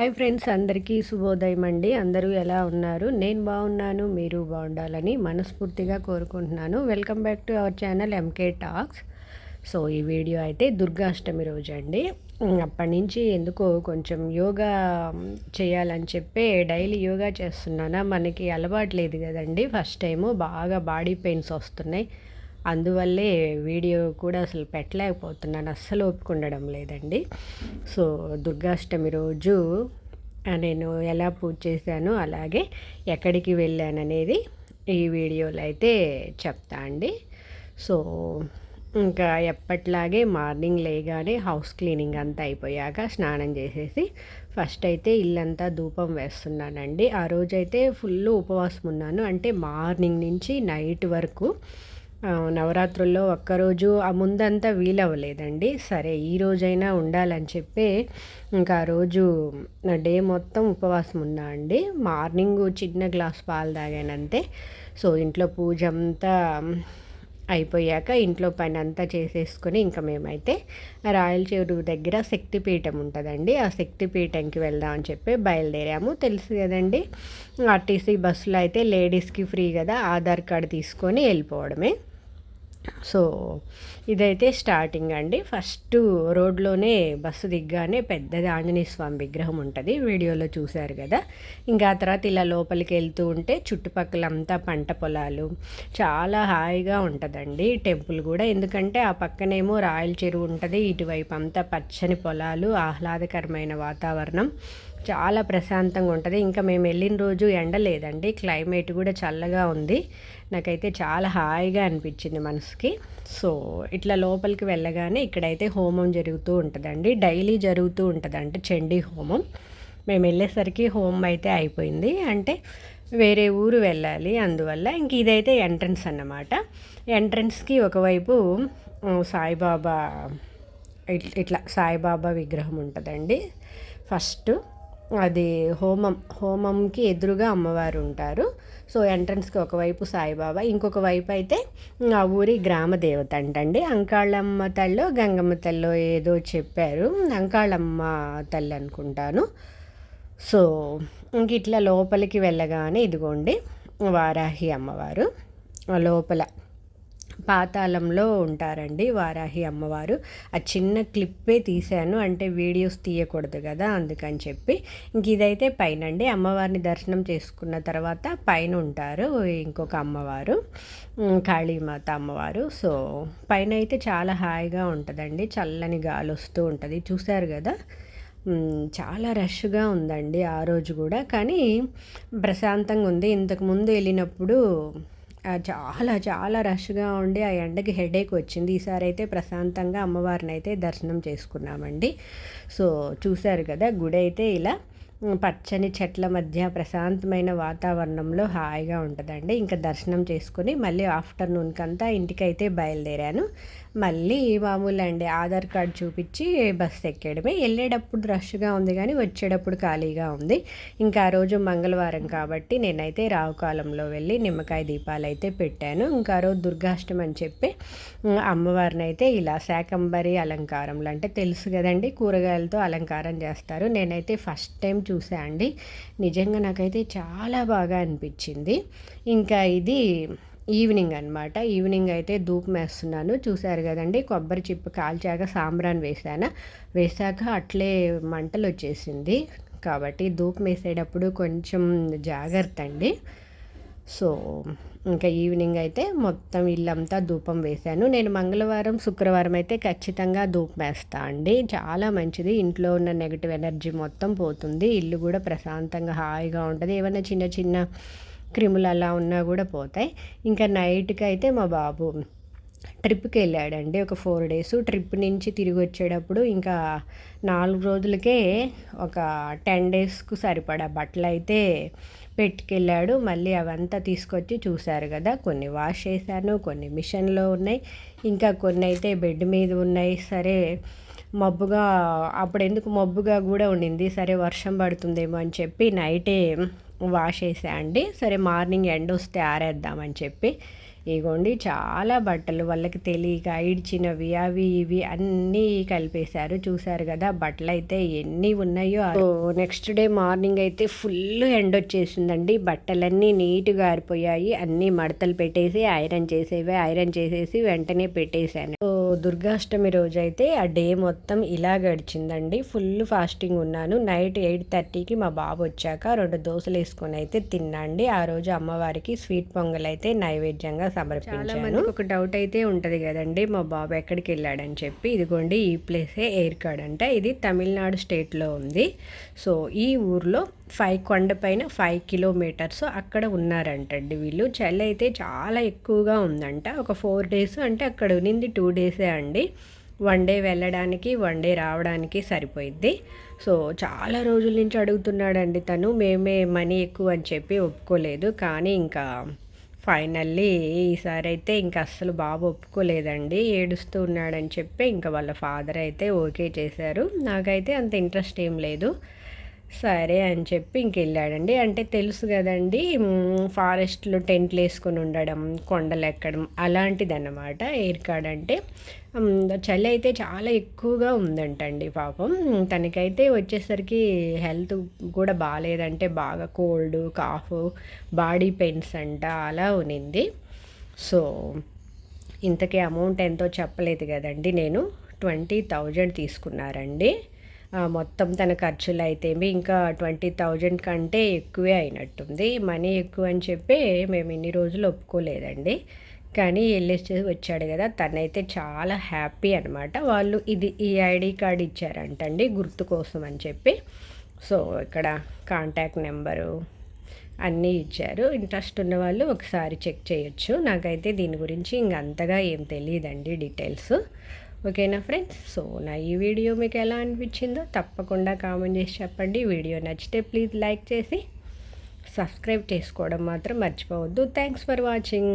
Hi friends అందరికీ శుభోదయం అండి. అందరూ ఎలా ఉన్నారు? నేను బాగున్నాను మీరు బాగుండాలని మనస్ఫూర్తిగా కోరుకుంటున్నాను. Welcome back to our channel MK talks so ఈ వీడియో అయితే దుర్గాష్టమి రోజు అండి. అప్పటి నుంచి ఎందుకో కొంచెం యోగా చేయాలని చెప్పి డైలీ యోగా చేస్తున్నానా మనకి అలవాటు లేదు కదండి. ఫస్ట్ టైము బాగా బాడీ పెయిన్స్ వస్తున్నాయి. అందువల్లే వీడియో కూడా అసలు పెట్టలేకపోతున్నాను అస్సలు ఒప్పుకుండడం లేదండి. సో దుర్గాష్టమి రోజు నేను ఎలా పూజ చేశాను అలాగే ఎక్కడికి వెళ్ళాను అనేది ఈ వీడియోలో అయితే చెప్తా అండి. సో ఇంకా ఎప్పట్లాగే మార్నింగ్ లేగానే హౌస్ క్లీనింగ్ అంతా అయిపోయాక స్నానం చేసేసి ఫస్ట్ అయితే ఇల్లంతా ధూపం వేస్తున్నానండి. ఆ రోజైతే ఫుల్ ఉపవాసం ఉన్నాను అంటే మార్నింగ్ నుంచి నైట్ వరకు నవరాత్రుల్లో ఒక్కరోజు ఆ ముందంతా వీలవ్వలేదండి. సరే ఈ రోజైనా ఉండాలని చెప్పి ఇంకా ఆ రోజు డే మొత్తం ఉపవాసం ఉన్నా అండి. మార్నింగ్ చిన్న గ్లాస్ పాలు తాగానంతే. సో ఇంట్లో పూజ అంతా అయిపోయాక ఇంట్లో పని అంతా చేసేసుకొని ఇంకా మేమైతే రాయల చెరువు దగ్గర శక్తిపీఠం ఉంటుందండి. ఆ శక్తిపీఠంకి వెళ్దామని చెప్పి బయలుదేరాము. తెలుసు కదండి ఆర్టీసీ బస్సులో అయితే లేడీస్కి ఫ్రీ కదా ఆధార్ కార్డు తీసుకొని వెళ్ళిపోవడమే. సో ఇదైతే స్టార్టింగ్ అండి. ఫస్ట్ రోడ్లోనే బస్సు దిగ్గానే పెద్దది ఆంజనేయ స్వామి విగ్రహం ఉంటుంది. వీడియోలో చూశారు కదా. ఇంకా ఆ తర్వాత ఇలా లోపలికి వెళ్తూ ఉంటే చుట్టుపక్కల అంతా పంట పొలాలు. చాలా హాయిగా ఉంటుందండి టెంపుల్ కూడా. ఎందుకంటే ఆ పక్కనేమో రాయల చెరువు ఉంటుంది. ఇటువైపు అంతా పచ్చని పొలాలు ఆహ్లాదకరమైన వాతావరణం. చాలా ప్రశాంతంగా ఉంటుంది. ఇంకా మేము వెళ్ళిన రోజు ఎండ లేదండి. క్లైమేట్ కూడా చల్లగా ఉంది. నాకైతే చాలా హాయిగా అనిపించింది మనసుకి. సో ఇట్లా లోపలికి వెళ్ళగానే ఇక్కడైతే హోమం జరుగుతూ ఉంటుందండి. డైలీ జరుగుతూ ఉంటుంది అంటే చండీ హోమం. మేము వెళ్ళేసరికి హోమం అయితే అయిపోయింది. అంటే వేరే ఊరు వెళ్ళాలి. అందువల్ల ఇంక ఇదైతే ఎంట్రన్స్ అన్నమాట. ఎంట్రన్స్కి ఒకవైపు సాయిబాబా ఇట్లా సాయిబాబా విగ్రహం ఉంటుందండి. ఫస్ట్ అది హోమం హోమంకి ఎదురుగా అమ్మవారు ఉంటారు. సో ఎంట్రన్స్కి ఒకవైపు సాయిబాబా ఇంకొక వైపు అయితే ఆ ఊరి గ్రామ దేవత అంటండి. అంకాళమ్మ తల్లో గంగమ్మ తల్లో ఏదో చెప్పారు. అంకాళమ్మ తల్లి అనుకుంటాను. సో ఇంక ఇట్లా లోపలికి వెళ్ళగానే ఇదిగోండి వారాహి అమ్మవారు. లోపల పాతాళంలో ఉంటారండి వారాహి అమ్మవారు. ఆ చిన్న క్లిప్పే తీశాను. అంటే వీడియోస్ తీయకూడదు కదా అందుకని చెప్పి. ఇంక ఇదైతే పైన అండి అమ్మవారిని దర్శనం చేసుకున్న తర్వాత పైన ఉంటారు ఇంకొక అమ్మవారు కాళీమాత అమ్మవారు. సో పైన అయితే చాలా హాయిగా ఉంటుందండి. చల్లని గాలి వస్తూ ఉంటుంది. చూశారు కదా? చాలా రష్గా ఉందండి ఆ రోజు కూడా. కానీ ప్రశాంతంగా ఉంది. ఇంతకుముందు వెళ్ళినప్పుడు చాలా చాలా రష్గా ఉండి ఆ ఎండకి హెడేక్ వచ్చింది. ఈసారి అయితే ప్రశాంతంగా అమ్మవారిని అయితే దర్శనం చేసుకున్నామండి. సో చూశారు కదా గుడి అయితే ఇలా పచ్చని చెట్ల మధ్య ప్రశాంతమైన వాతావరణంలో హాయిగా ఉంటుందండి. ఇంకా దర్శనం చేసుకుని మళ్ళీ ఆఫ్టర్నూన్కి అంతా ఇంటికైతే బయలుదేరాను. మళ్ళీ మామూలు అండి ఆధార్ కార్డ్ చూపించి బస్ ఎక్కడమే వెళ్ళేటప్పుడు రష్గా ఉంది కానీ వచ్చేటప్పుడు ఖాళీగా ఉంది. ఇంకా ఆ రోజు మంగళవారం కాబట్టి నేనైతే రావుకాలంలో వెళ్ళి నిమ్మకాయ దీపాలు అయితే పెట్టాను. ఇంకా ఆ రోజు దుర్గాష్టమి అని చెప్పి అమ్మవారిని అయితే ఇలా శాకంబరి అలంకారంలో అంటే తెలుసు కదండి. కూరగాయలతో అలంకారం చేస్తారు. నేనైతే ఫస్ట్ టైం చూసా అండి. నిజంగా నాకైతే చాలా బాగా అనిపించింది. ఇంకా ఇది ఈవినింగ్ అనమాట ఈవినింగ్ అయితే ధూపం వేస్తున్నాను చూశారు కదండి కొబ్బరి చిప్పు కాల్చాక సాంబ్రాన్ వేసాను వేసాక అట్లే మంటలు వచ్చేసింది కాబట్టి ధూపం వేసేటప్పుడు కొంచెం జాగ్రత్త అండి సో ఇంకా ఈవినింగ్ అయితే మొత్తం ఇల్లంతా ధూపం వేశాను. నేను మంగళవారం శుక్రవారం అయితే ఖచ్చితంగా ధూపం వేస్తా అండి. చాలా మంచిది. ఇంట్లో ఉన్న నెగిటివ్ ఎనర్జీ మొత్తం పోతుంది. ఇల్లు కూడా ప్రశాంతంగా హాయిగా ఉంటుంది. ఏమైనా చిన్న చిన్న క్రిములు అలా ఉన్నా కూడా పోతాయి. ఇంకా నైట్కి అయితే మా బాబు ట్రిప్కి వెళ్ళాడండి. ఒక ఫోర్ డేస్. ట్రిప్ నుంచి తిరిగి వచ్చేటప్పుడు ఇంకా నాలుగు రోజులకే ఒక టెన్ డేస్కు సరిపడా బట్టలు అయితే పెట్టుకెళ్ళాడు. మళ్ళీ అవంతా తీసుకొచ్చి చూశారు కదా కొన్ని వాష్ చేశాను కొన్ని మిషన్లో ఉన్నాయి. ఇంకా కొన్ని అయితే బెడ్ మీద ఉన్నాయి. సరే మబ్బుగా అప్పుడు ఎందుకు మబ్బుగా కూడా ఉండింది. సరే వర్షం పడుతుందేమో అని చెప్పి నైటే వాష్ చేసా అండి. సరే మార్నింగ్ ఎండ వస్తే ఆరేద్దామని చెప్పి ఇగోండి చాలా బట్టలు వాళ్ళకి తెలియక ఇడిచినవి అవి ఇవి అన్నీ కలిపేశారు. చూసారు కదా బట్టలు అయితే ఎన్ని ఉన్నాయో. నెక్స్ట్ డే మార్నింగ్ అయితే ఫుల్ ఎండ వచ్చేసిందండి. బట్టలన్నీ నీట్గా ఆరిపోయాయి అన్నీ మడతలు పెట్టేసి ఐరన్ చేసేవి ఐరన్ చేసేసి వెంటనే పెట్టేశాను. దుర్గాష్టమి రోజు అయితే ఆ డే మొత్తం ఇలా గడిచిందండి. ఫుల్ ఫాస్టింగ్ ఉన్నాను. నైట్ ఎయిట్ థర్టీకి మా బాబు వచ్చాక రెండు దోశలు వేసుకొని అయితే తిన్నాండి. ఆ రోజు అమ్మవారికి స్వీట్ పొంగల్ అయితే నైవేద్యంగా సమర్పించాను. ఒక డౌట్ అయితే ఉంటుంది కదండి. మా బాబు ఎక్కడికి వెళ్ళాడని చెప్పి ఇదిగోండి ఈ ప్లేసే ఎయిర్ కార్డ్ అంట ఇది తమిళనాడు స్టేట్లో ఉంది. సో ఈ ఊర్లో ఫైవ్ కొండ పైన ఫైవ్ కిలోమీటర్స్ అక్కడ ఉన్నారంటండి వీళ్ళు. చలి అయితే చాలా ఎక్కువగా ఉందంట. ఒక ఫోర్ డేస్ అంటే అక్కడ ఉన్నింది టూ డేసే అండి. వన్ డే వెళ్ళడానికి వన్ డే రావడానికి సరిపోయింది సో చాలా రోజుల నుంచి అడుగుతున్నాడండి తను. మేమే మనీ ఎక్కువ అని చెప్పి ఒప్పుకోలేదు. కానీ ఇంకా ఫైనల్లీ ఈసారి అయితే ఇంకా అస్సలు బాబు ఒప్పుకోలేదండి. ఏడుస్తూ ఉన్నాడని చెప్పి ఇంకా వాళ్ళ ఫాదర్ అయితే ఓకే చేశారు. నాకైతే అంత ఇంట్రెస్ట్ ఏం లేదు. సరే అని చెప్పి ఇంకెళ్ళాడండి. అంటే తెలుసు కదండి ఫారెస్ట్లో టెంట్లు వేసుకొని ఉండడం కొండలు ఎక్కడం అలాంటిదన్నమాట. ఎయిర్ అంటే చలి అయితే చాలా ఎక్కువగా ఉందంటండి పాపం. తనకైతే వచ్చేసరికి హెల్త్ కూడా బాగాలేదంటే బాగా కోల్డ్ కాఫ్ బాడీ పెయిన్స్ అంట అలా ఉనింది సో ఇంతకీ అమౌంట్ ఎంతో చెప్పలేదు కదండి. నేను ట్వంటీ థౌజండ్ తీసుకున్నారండి. మొత్తం తన ఖర్చులు అయితే ఇంకా ట్వంటీ థౌజండ్ కంటే ఎక్కువే అయినట్టుంది. మనీ ఎక్కువ అని చెప్పి మేము ఇన్ని రోజులు ఒప్పుకోలేదండి. కానీ వెళ్ళేసి వచ్చాడు కదా తనైతే చాలా హ్యాపీ అనమాట వాళ్ళు ఇది ఈ ఐడి కార్డ్ ఇచ్చారంటండి గుర్తు కోసం అని చెప్పి. సో ఇక్కడ కాంటాక్ట్ నెంబరు అన్నీ ఇచ్చారు. ఇంట్రెస్ట్ ఉన్న వాళ్ళు ఒకసారి చెక్ చేయొచ్చు. నాకైతే దీని గురించి ఇంక అంతగా ఏం తెలియదండి డీటెయిల్స్. ఓకేనా ఫ్రెండ్స్? సో నా ఈ వీడియో మీకు ఎలా అనిపించిందో తప్పకుండా కామెంట్ చేసి చెప్పండి. వీడియో నచ్చితే ప్లీజ్ లైక్ చేసి సబ్స్క్రైబ్ చేసుకోవడం మాత్రం మర్చిపోవద్దు. Thanks for watching